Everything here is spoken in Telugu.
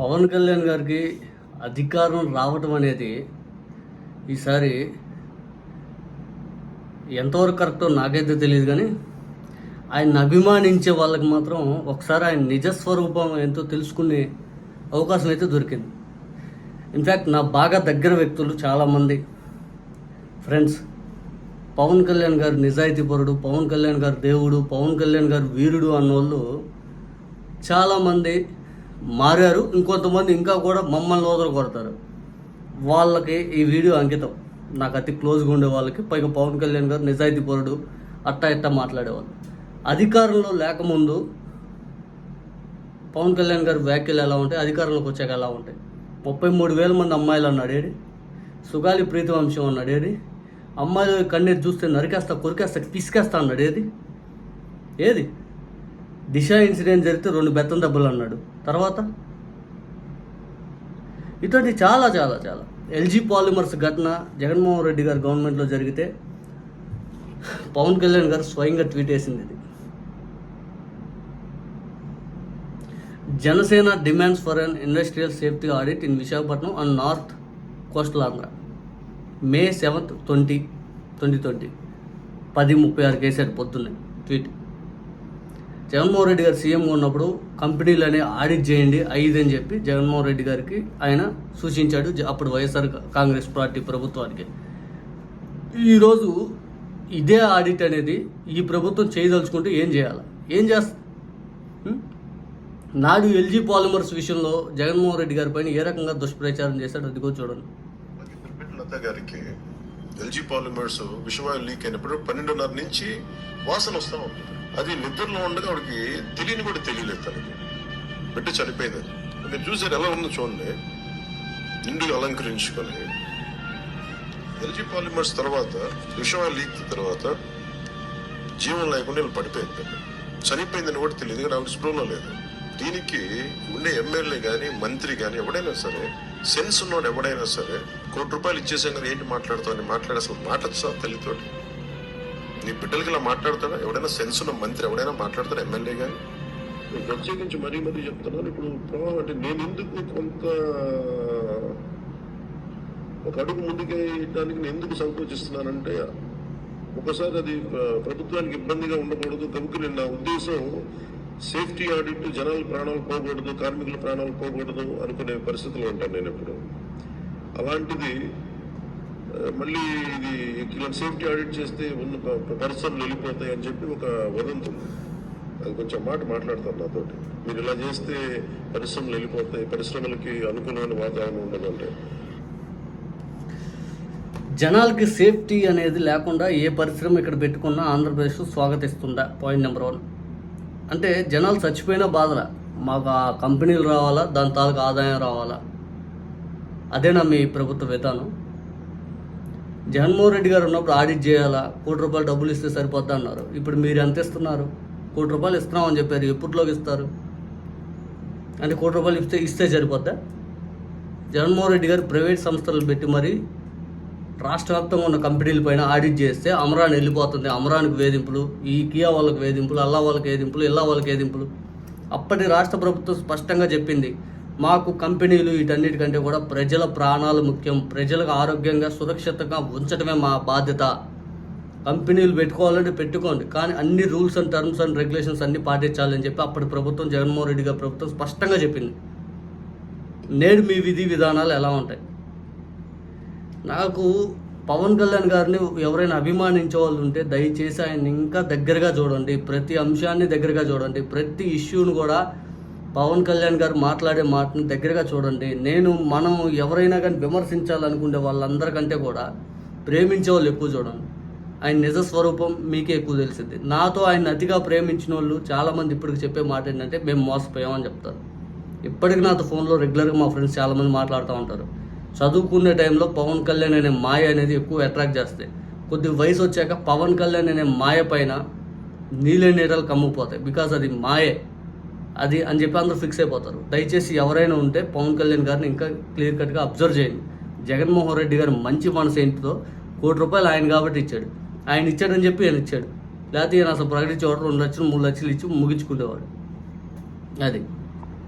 పవన్ కళ్యాణ్ గారికి అధికారం రావటం అనేది ఈసారి ఎంతవరకు కరెక్టో నాకైతే తెలియదు కానీ ఆయన అభిమానించే వాళ్ళకి మాత్రం ఒకసారి ఆయన నిజస్వరూపం ఎంతో తెలుసుకునే అవకాశం అయితే దొరికింది. ఇన్ఫ్యాక్ట్ నా బాగా దగ్గర వ్యక్తులు చాలామంది ఫ్రెండ్స్ పవన్ కళ్యాణ్ గారు నిజాయితీపరుడు పవన్ కళ్యాణ్ గారు దేవుడు పవన్ కళ్యాణ్ గారు వీరుడు అన్నోళ్ళు చాలామంది మారారు. ఇంకొంతమంది ఇంకా కూడా మమ్మల్ని వదలు కొడతారు. వాళ్ళకి ఈ వీడియో అంకితం. నాకు అతి క్లోజ్గా ఉండే వాళ్ళకి. పైగా పవన్ కళ్యాణ్ గారు నిజాయితీ పరుడు. అట్టా ఇట్టా మాట్లాడేవాళ్ళు. అధికారంలో లేకముందు పవన్ కళ్యాణ్ గారి వ్యాఖ్యలు ఎలా ఉంటాయి? అధికారంలోకి వచ్చాక ఎలా ఉంటాయి? ముప్పై మూడు వేల మంది అమ్మాయిలు అన్నాడేడి సుగాలి ప్రీతి వంశం అమ్మాయిలు కన్నీరు చూస్తే నరికేస్తా కొరికేస్తా పిసికేస్తా అన్నాడు ఏది ఏది? దిశ ఇన్సిడెంట్ జరిగితే రెండు బెత్తం దెబ్బలు అన్నాడు. తర్వాత? ఇటువంటి చాలా చాలా చాలా. ఎల్జీ పాలిమర్స్ ఘటన జగన్మోహన్ రెడ్డి గారు గవర్నమెంట్లో జరిగితే పవన్ కళ్యాణ్ గారు స్వయంగా ట్వీట్ వేసింది ఇది. Janasena demands for an industrial safety audit in Visakhapatnam and north coastal Andhra May seventh twenty twenty twenty. పది ముప్పై ఆరు కేసాడు పొద్దున్నే ట్వీట్. జగన్మోహన్ రెడ్డి గారు సీఎంగా ఉన్నప్పుడు కంపెనీలనే ఆడిట్ చేయండి ఐదు అని చెప్పి జగన్మోహన్ రెడ్డి గారికి ఆయన సూచించాడు జ- అప్పుడు వైఎస్ఆర్ కాంగ్రెస్ పార్టీ ప్రభుత్వానికి. ఈరోజు ఇదే ఆడిట్ అనేది ఈ ప్రభుత్వం చేయదలుచుకుంటే ఏం చేయాలి? ఏం చేస్తా నాడు ఎల్జీ పాలిమర్స్ విషయంలో జగన్మోహన్ రెడ్డి గారి పైన ఏ రకంగా దుష్ప్రచారం చేశాడు అదిగో చూడండి. గారికి ఎల్జీ పాలిమర్స్ విషవాయు లీక్ అయినప్పుడు పన్నెండున్నర నుంచి వాసన వస్తా ఉంటుంది అది నిద్రలో ఉండగా ఆవిడకి తెలియని కూడా తెలియలేదు తనకి. బిడ్డ చనిపోయింది అది. మీరు చూసారు ఎలా ఉందో చూడండి. నిండుగా అలంకరించుకొని. ఎల్జీ పాలిమర్స్ తర్వాత విషవాయు లీక్ తర్వాత జీవం లేకుండా వీళ్ళు పడిపోయింది చనిపోయిందని కూడా తెలియదు కానీ ఆవిడ స్పృహలో లేదు. దీనికి ఉండే ఎమ్మెల్యే కానీ మంత్రి కానీ ఎవడైనా సరే సెన్స్ ఉన్నోడు ఎవడైనా సరే కోటి రూపాయలు ఇచ్చేసాం కదా ఏంటి మాట్లాడుతావు అని మాట్లాడే అసలు తల్లితోటి. నీ బిడ్డలకి ఇలా మాట్లాడతాడా? ఎవడైనా సెన్స్ ఉన్న మంత్రి ఎవడైనా మాట్లాడతాడు ఎమ్మెల్యే కానీ ప్రత్యేకించి మరీ మరీ చెప్తున్నాను ఇప్పుడు ప్రభావం అంటే నేను ఎందుకు కొంత ఒక అడుగు ముందుకేయడానికి నేను ఎందుకు సంకోచిస్తున్నానంటే ఒకసారి అది ప్రభుత్వానికి ఇబ్బందిగా ఉండకూడదు కనుక నేను నా ఉద్దేశం సేఫ్టీ ఆడిట్ జనాల ప్రాణాలు పోకూడదు కార్మికుల ప్రాణాలు పోకూడదు అనుకునే పరిస్థితులు ఉంటాను నేను ఇప్పుడు. అలాంటిది మళ్ళీ ఇది ఇలాంటి సేఫ్టీ ఆడిట్ చేస్తే ఉన్న పరిశ్రమలు వెళ్ళిపోతాయి అని చెప్పి ఒక వదంతి అది కొంచెం మాట మాట్లాడతారు నాతోటి. మీరు ఇలా చేస్తే పరిశ్రమలు వెళ్ళిపోతాయి పరిశ్రమలకి అనుకూలమైన వాతావరణం ఉండదు అంటే జనాలకి సేఫ్టీ అనేది లేకుండా ఏ పరిశ్రమ ఇక్కడ పెట్టుకున్నా ఆంధ్రప్రదేశ్ స్వాగతిస్తుందా? పాయింట్ నెంబర్ వన్ అంటే జనాలు చచ్చిపోయినా బాధల. మాకు ఆ కంపెనీలు రావాలా? దాని తాలూకు ఆదాయం రావాలా? అదేనా మీ ప్రభుత్వ విధానం జగన్మోహన్ రెడ్డి గారు ఉన్నప్పుడు ఆడిట్ చేయాలా? కోటి రూపాయలు డబ్బులు ఇస్తే సరిపోద్దా అన్నారు. ఇప్పుడు మీరు ఎంత ఇస్తున్నారు? కోటి రూపాయలు ఇస్తున్నామని చెప్పారు. ఎప్పటిలోకి ఇస్తారు? అంటే కోటి రూపాయలు ఇస్తే ఇస్తే సరిపోద్దా? జగన్మోహన్ రెడ్డి గారు ప్రైవేట్ సంస్థలు పెట్టి మరి రాష్ట్ర వ్యాప్తంగా ఉన్న కంపెనీల పైన ఆడిట్ చేస్తే అమరాన్ వెళ్ళిపోతుంది. అమరానికి వేధింపులు ఈ కియా వాళ్ళకి వేధింపులు అల్లా వాళ్ళకి వేధింపులు ఇల్లా వాళ్ళకి వేధింపులు. అప్పటి రాష్ట్ర ప్రభుత్వం స్పష్టంగా చెప్పింది మాకు కంపెనీలు వీటన్నిటికంటే కూడా ప్రజల ప్రాణాలు ముఖ్యం. ప్రజలకు ఆరోగ్యంగా సురక్షితంగా ఉంచడమే మా బాధ్యత. కంపెనీలు పెట్టుకోవాలంటే పెట్టుకోండి. కానీ అన్ని rules and terms and regulations అన్ని పాటించాలని చెప్పి అప్పటి ప్రభుత్వం జగన్మోహన్ రెడ్డి గారి ప్రభుత్వం స్పష్టంగా చెప్పింది. నేడు మీ విధి విధానాలు ఎలా ఉంటాయి? నాకు పవన్ కళ్యాణ్ గారిని ఎవరైనా అభిమానించే వాళ్ళు ఉంటే దయచేసి ఆయన ఇంకా దగ్గరగా చూడండి. ప్రతి అంశాన్ని దగ్గరగా చూడండి. ప్రతి ఇష్యూను కూడా పవన్ కళ్యాణ్ గారు మాట్లాడే మాటను దగ్గరగా చూడండి. నేను మనం ఎవరైనా కానీ విమర్శించాలనుకునే వాళ్ళందరికంటే కూడా ప్రేమించే వాళ్ళు ఎక్కువ చూడండి. ఆయన నిజ స్వరూపం మీకే ఎక్కువ తెలిసింది నాతో ఆయన అతిగా ప్రేమించిన వాళ్ళు చాలామంది ఇప్పటికి చెప్పే మాట ఏంటంటే మేము మోసపోయామని చెప్తారు. ఇప్పటికి నాతో ఫోన్లో రెగ్యులర్గా మా ఫ్రెండ్స్ చాలామంది మాట్లాడుతూ ఉంటారు. చదువుకునే టైంలో పవన్ కళ్యాణ్ అనే మాయ అనేది ఎక్కువ అట్రాక్ట్ చేస్తాయి. కొద్ది వయసు వచ్చాక పవన్ కళ్యాణ్ అనే మాయ పైన నీళ్ళ నీడలు కమ్ముకుపోతాయి. బికాజ్ అది మాయే. అది అని చెప్పి అందరూ ఫిక్స్ అయిపోతారు. దయచేసి ఎవరైనా ఉంటే పవన్ కళ్యాణ్ గారిని ఇంకా క్లియర్ కట్గా అబ్జర్వ్ చేయండి. జగన్మోహన్ రెడ్డి గారు మంచి మనసు ఏంటిదో కోటి రూపాయలు ఆయన కాబట్టి ఇచ్చాడు. ఆయన ఇచ్చాడని చెప్పి ఆయన ఇచ్చాడు. లేకపోతే ఈయన అసలు ప్రకటించేవాడు రెండు లక్షలు మూడు లక్షలు ఇచ్చి ముగించుకునేవాడు. అది.